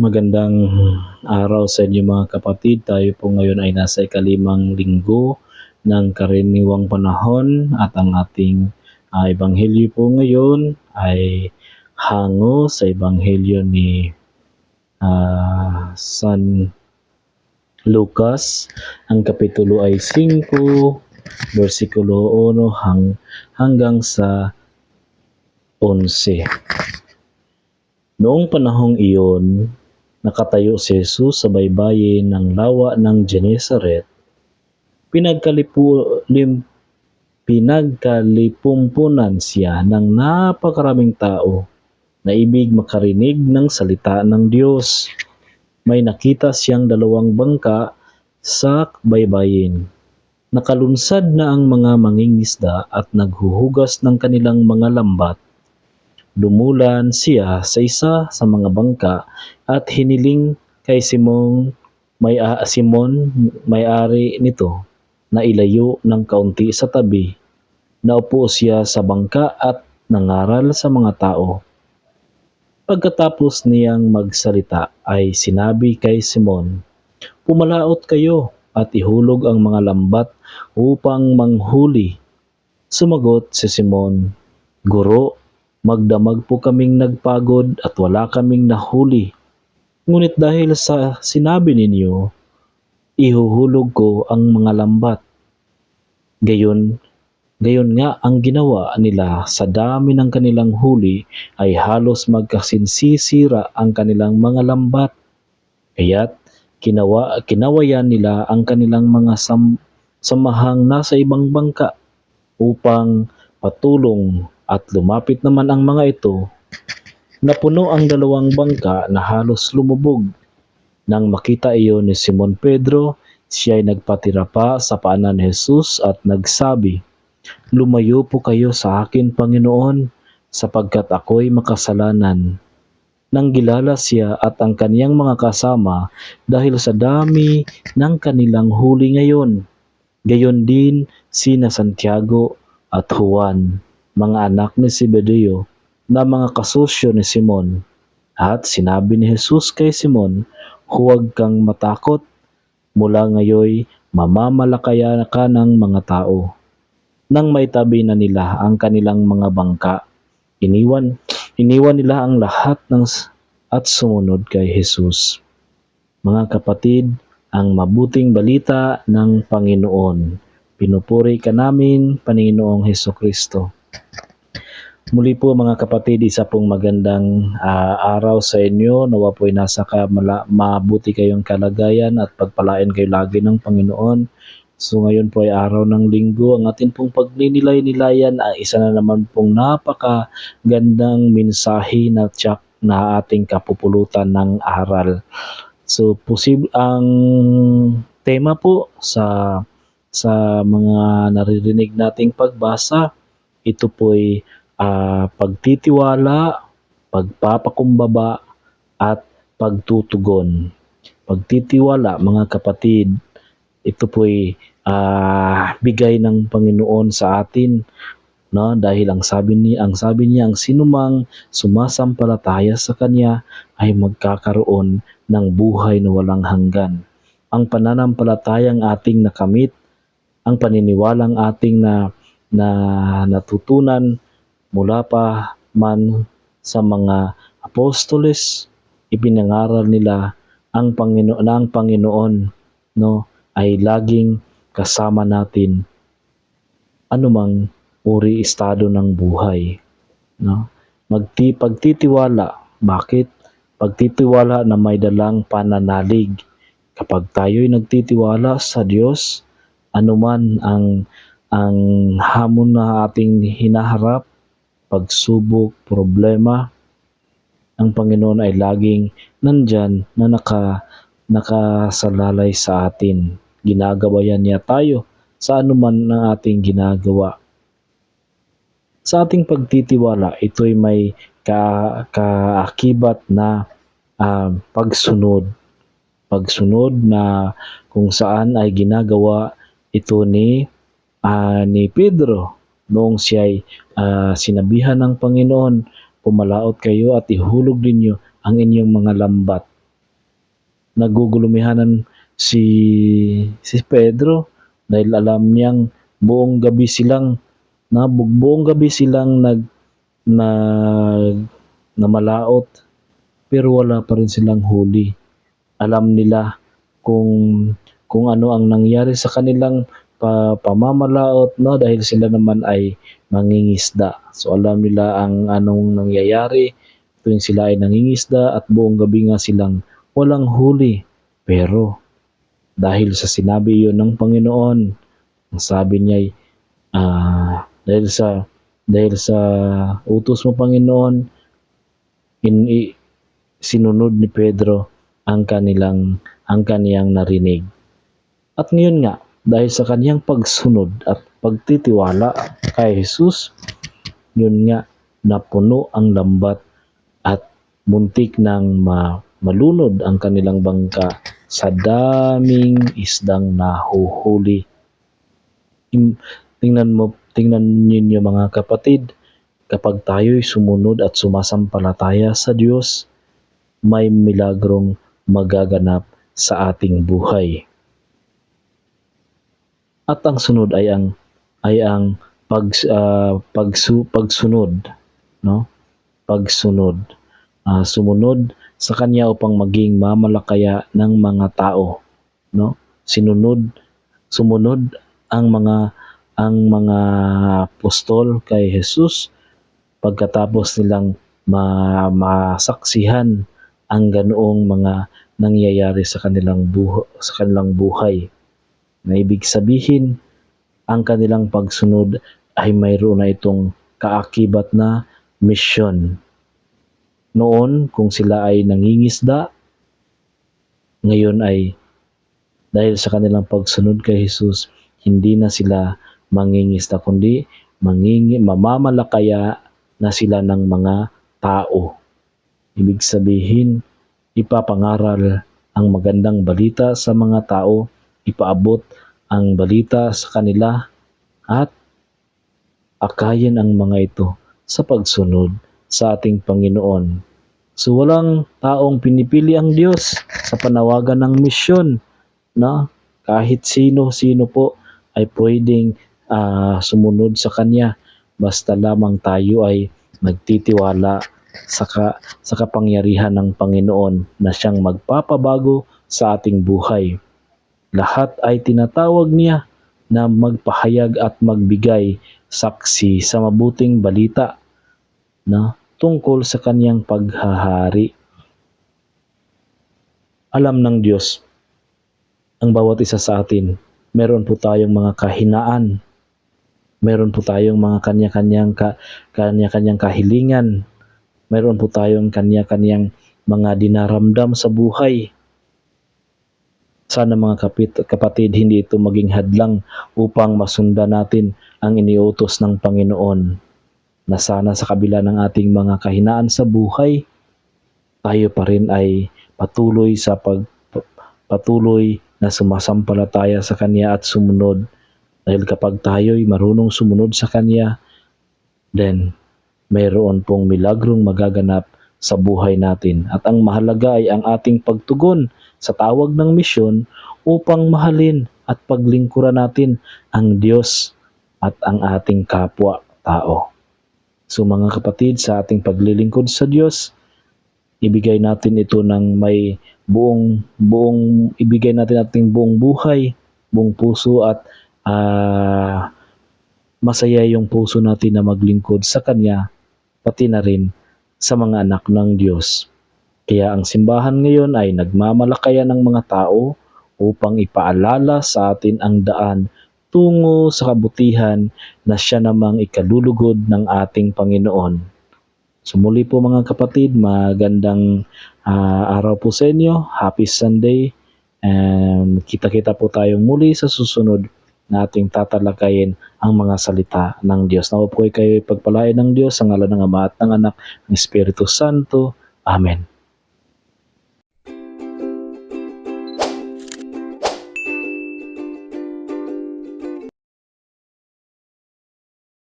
Magandang araw sa inyo mga kapatid. Tayo po ngayon ay nasa ikalimang linggo ng karaniwang panahon at ang ating ah, ebanghelyo po ngayon ay hango sa ebanghelyo ni ah, San Lucas. Ang kapitulo ay 5, versikulo 1 hang, hanggang sa 11. Noong panahong iyon, nakatayo si Jesus sa baybayin ng lawa ng Genesaret. Pinagkalipu, pinagkalipumpunan siya ng napakaraming tao na ibig makarinig ng salita ng Diyos. May nakita siyang dalawang bangka sa baybayin. Nakalunsad na ang mga mangingisda at naghuhugas ng kanilang mga lambat. Lumulan siya sa isa sa mga bangka at hiniling kay Simon may ah, Simon may-ari nito na ilayo ng kaunti sa tabi. Naupo siya sa bangka at nangaral sa mga tao. Pagkatapos niyang magsalita ay sinabi kay Simon, Pumalaot kayo at ihulog ang mga lambat upang manghuli. Sumagot si Simon, Guro, magdamag po kaming nagpagod at wala kaming nahuli. Ngunit dahil sa sinabi ninyo, ihuhulog ko ang mga lambat. Gayon, gayon nga ang ginawa nila sa dami ng kanilang huli ay halos magkasinsisira ang kanilang mga lambat. Kaya't kinawa, kinawayan nila ang kanilang mga sam, samahang nasa ibang bangka upang patulong at lumapit naman ang mga ito Napuno ang dalawang bangka na halos lumubog. Nang makita iyon ni Simon Pedro, siya ay nagpatira pa sa paanan ni Jesus at nagsabi, Lumayo po kayo sa akin, Panginoon, sapagkat ako'y makasalanan. Nang gilala siya at ang kaniyang mga kasama dahil sa dami ng kanilang huli ngayon. Gayon din sina Santiago at Juan, mga anak ni Zebedeo, na mga kasosyo ni Simon. At sinabi ni Jesus kay Simon, huwag kang matakot. Mula ngayoy, mamamalakaya ka ng mga tao. Nang may tabi na nila ang kanilang mga bangka, iniwan, iniwan nila ang lahat ng at sumunod kay Jesus. Mga kapatid, ang mabuting balita ng Panginoon. Pinupuri ka namin, Panginoong Heso Kristo. Muli po mga kapatid, isa pong magandang ah, araw sa inyo. Nawa po'y nasa ka, mala, mabuti kayong kalagayan at pagpalain kayo lagi ng Panginoon. So ngayon po ay araw ng linggo. Ang atin pong pagninilay-nilayan ay isa na naman pong napakagandang mensahe na tsak na ating kapupulutan ng aral. So posible ang tema po sa sa mga naririnig nating pagbasa, ito po'y ah, pagtitiwala, pagpapakumbaba, at pagtutugon. Pagtitiwala, mga kapatid, ito po'y ah, bigay ng Panginoon sa atin no dahil ang sabi ni ang sabi niya ang sinumang sumasampalataya sa kanya ay magkakaroon ng buhay na walang hanggan ang pananampalatayang ating nakamit ang paniniwalang ating na na natutunan mula pa man sa mga apostoles ipinangaral nila ang Panginoon ang Panginoon no ay laging kasama natin anumang uri estado ng buhay no. Magti pagtitiwala bakit? Pagtitiwala na may dalang pananalig. Kapag tayo'y nagtitiwala sa Diyos anuman ang ang hamon na ating hinaharap pagsubok, problema, ang Panginoon ay laging nandyan na naka, nakasalalay sa atin. Ginagabayan niya tayo sa anuman ng ating ginagawa. Sa ating pagtitiwala, ito'y may ka, kaakibat na ah, pagsunod. Pagsunod na kung saan ay ginagawa ito ni ah, ni Pedro noong siya ay ah, sinabihan ng Panginoon, pumalaot kayo at ihulog ninyo ang inyong mga lambat. nagugulumihanan si si Pedro dahil alam niyang buong gabi silang na bu- buong gabi silang nag nag namalaot pero wala pa rin silang huli. Alam nila kung kung ano ang nangyari sa kanilang pa, pamamalaot no dahil sila naman ay mangingisda. So alam nila ang anong nangyayari tuwing sila ay nangingisda at buong gabi nga silang walang huli. Pero dahil sa sinabi iyon ng Panginoon, ang sabi niya ay ah, dahil sa dahil sa utos mo Panginoon, in, i- sinunod ni Pedro ang kanilang ang kaniyang narinig. At ngayon nga, dahil sa kaniyang pagsunod at pagtitiwala kay Jesus, yun nga, napuno ang lambat at muntik nang ma malunod ang kanilang bangka sa daming isdang nahuhuli. Tingnan mo, tingnan ninyo mga kapatid, kapag tayo'y sumunod at sumasampalataya sa Diyos, may milagrong magaganap sa ating buhay. At ang sunod ay ang ay ang pag ah, pagsu, pagsunod, no? Pagsunod. Ah, sumunod sa kanya upang maging mamalakaya ng mga tao, no? Sinunod, sumunod ang mga ang mga apostol kay Jesus pagkatapos nilang ma masaksihan ang ganoong mga nangyayari sa kanilang buho, sa kanilang buhay. Na ibig sabihin, ang kanilang pagsunod ay mayroon na itong kaakibat na misyon. Noon, kung sila ay nangingisda, ngayon ay dahil sa kanilang pagsunod kay Jesus, hindi na sila mangingisda kundi mangingi, mamamalakaya na sila ng mga tao. Ibig sabihin, ipapangaral ang magandang balita sa mga tao, ipaabot ang balita sa kanila at akayin ang mga ito sa pagsunod sa ating Panginoon. So walang taong pinipili ang Diyos sa panawagan ng misyon na kahit sino sino po ay pwedeng ah, sumunod sa kanya basta lamang tayo ay nagtitiwala sa, ka, sa kapangyarihan ng Panginoon na siyang magpapabago sa ating buhay. Lahat ay tinatawag niya na magpahayag at magbigay saksi sa mabuting balita na tungkol sa kanyang paghahari. Alam ng Diyos ang bawat isa sa atin. Meron po tayong mga kahinaan. Meron po tayong mga kanya-kanyang ka, kanya-kanyang kahilingan. Meron po tayong kanya-kanyang mga dinaramdam sa buhay. Sana mga kapit, kapatid, hindi ito maging hadlang upang masundan natin ang iniutos ng Panginoon na sana sa kabila ng ating mga kahinaan sa buhay, tayo pa rin ay patuloy sa pag patuloy na sumasampalataya sa Kanya at sumunod. Dahil kapag tayo'y marunong sumunod sa Kanya, then mayroon pong milagrong magaganap sa buhay natin. At ang mahalaga ay ang ating pagtugon sa tawag ng misyon upang mahalin at paglingkuran natin ang Diyos at ang ating kapwa-tao. So mga kapatid, sa ating paglilingkod sa Diyos, ibigay natin ito ng may buong buong ibigay natin ating buong buhay, buong puso at ah, masaya yung puso natin na maglingkod sa Kanya, pati na rin sa mga anak ng Diyos. Kaya ang simbahan ngayon ay nagmamalakaya ng mga tao upang ipaalala sa atin ang daan tungo sa kabutihan na siya namang ikalulugod ng ating Panginoon. So muli po mga kapatid, magandang ah, araw po sa inyo. Happy Sunday. And kita-kita po tayong muli sa susunod na ating tatalakayin ang mga salita ng Diyos. Nawa po kayo pagpalain ng Diyos sa ngalan ng Ama at ng Anak ng Espiritu Santo. Amen.